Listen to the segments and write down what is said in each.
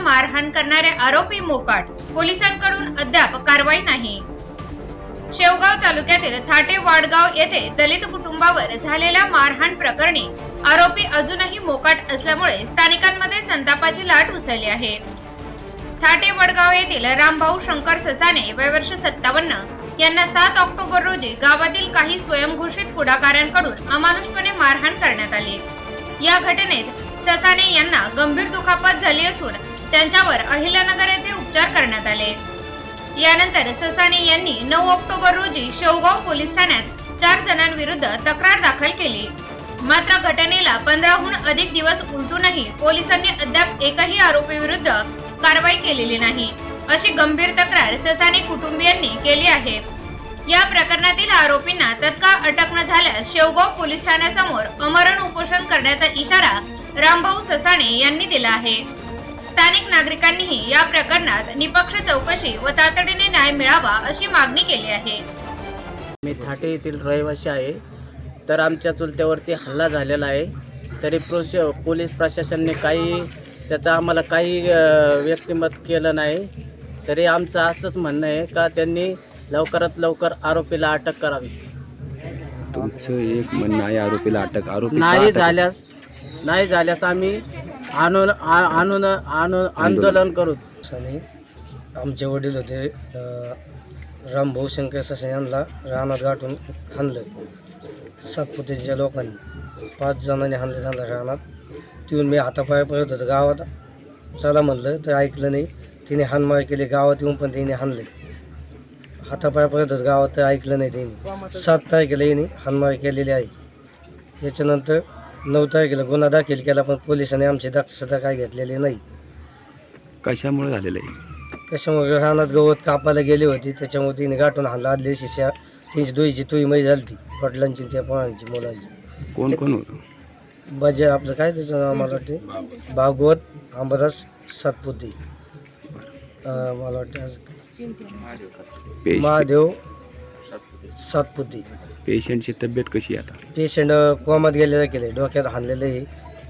मारहाण करणारे आरोपी मोकाट. पोलिसांकडून अद्याप कारवाई नाही. शेवगाव तालुक्यातील थाटे वाडगाव येथे दलित कुटुंबावर झालेल्या मारहाण प्रकरणी आरोपी अजूनही मोकाट असल्यामुळे स्थानिकांमध्ये संतापाची लाट उसळली आहे. थाटे वडगाव येथील रामभाऊ शंकर ससाने वयवर्ष सत्तावन्न यांना सात ऑक्टोबर रोजी गावातील काही स्वयंघोषित पुढाकारांकडून अमानुषपणे मारहाण करण्यात आली. या घटनेत ससाने यांना गंभीर दुखापत झाली असून त्यांच्यावर अहिल्यानगर येथे उपचार करण्यात आले. यानंतर ससाने यांनी नऊ ऑक्टोबर रोजी शेवगाव पोलीस ठाण्यात चार जणांविरुद्ध तक्रार दाखल केली. मात्र घटनेला पंधराहून अधिक दिवस उलटूनही पोलिसांनी अद्याप एकही आरोपी विरुद्ध कारवाई केलेली नाही अशी गंभीर तक्रार ससाने कुटुंबियांनी केली आहे. या प्रकरणातील आरोपींना तत्काळ अटक न झाल्यास शेवगाव पोलीस ठाण्यासमोर अमरण उपोषण करण्याचा इशारा रामभाऊ ससाणे यांनी दिला आहे. स्थानिक नागरिकांनीही या प्रकरणात निपक्ष चौकशी व तातडीने न्याय मिळावा अशी मागणी केली आहे. मी थाटे येथील रहिवासी आहे. तर आमच्या चुलत्यावरती हल्ला झालेला आहे. तरी प्रोश पोलीस प्रशासनाने काही त्याचं आम्हाला काही व्यक्तिमत केलं नाही. तरी आमचं असंच म्हणणं आहे का त्यांनी लवकरात लवकर आरोपीला अटक करावी. तुमचं एक म्हणणं आहे आरोपीला अटक आरोपी नाही? झाल्यास नाही झाल्यास आम्ही आंदोलन आंदोलन आंदोलन. करू. आणि आमचे वडील होते रामभाऊ शंकर ससे यांना रानात गाठून हाणलं सातपुतेच्या लोकांनी पाच जणांनी हाणले त्यांना रानात. तिथून मी हातापाया पळत होतो गावात. चला म्हणलं तर ऐकलं नाही. तिने हानमार केली गावात येऊन पण तिने हाणले हातापाया पळत होतो गावात तर ऐकलं नाही तिने. सात तारखेला येणे हानमार केलेली आहे. याच्यानंतर नऊ तारखेला गुन्हा दाखल केला पण पोलिसांनी आमची दक्षता काय घेतलेली नाही. कशामुळे झालेलं आहे? कशामुळे रानात गवत कापायला गेली होती त्याच्यामुळे तिने गाठून हाणला. आदली शिष्या तिची दोईची तुई मै झाली ती वडिलांची आणि त्या पोरांची मुलांची. कोण कोण होतं? बजे आपलं काय त्याचं नाव मला वाटते भागवत आंबरस सातपुती. अं, मला वाटते पेश महादेव सातपुती. पेशंटची तब्येत कशी आहे आता? पेशंट कोमात गेलेलं केले डोक्यात हाणलेलं आहे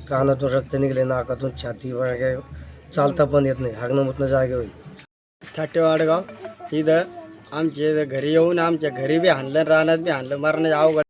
कानातून रक्त निघले नाकातून छाती वगैरे चालता पण येत नाही हागणं मुतणं जागे होईल. थाटेवाडगाव इथं आमच्या इथं घरी येऊन आमच्या घरी बी हाणलं रानात बी हाणलं मरण्याच्या अवघड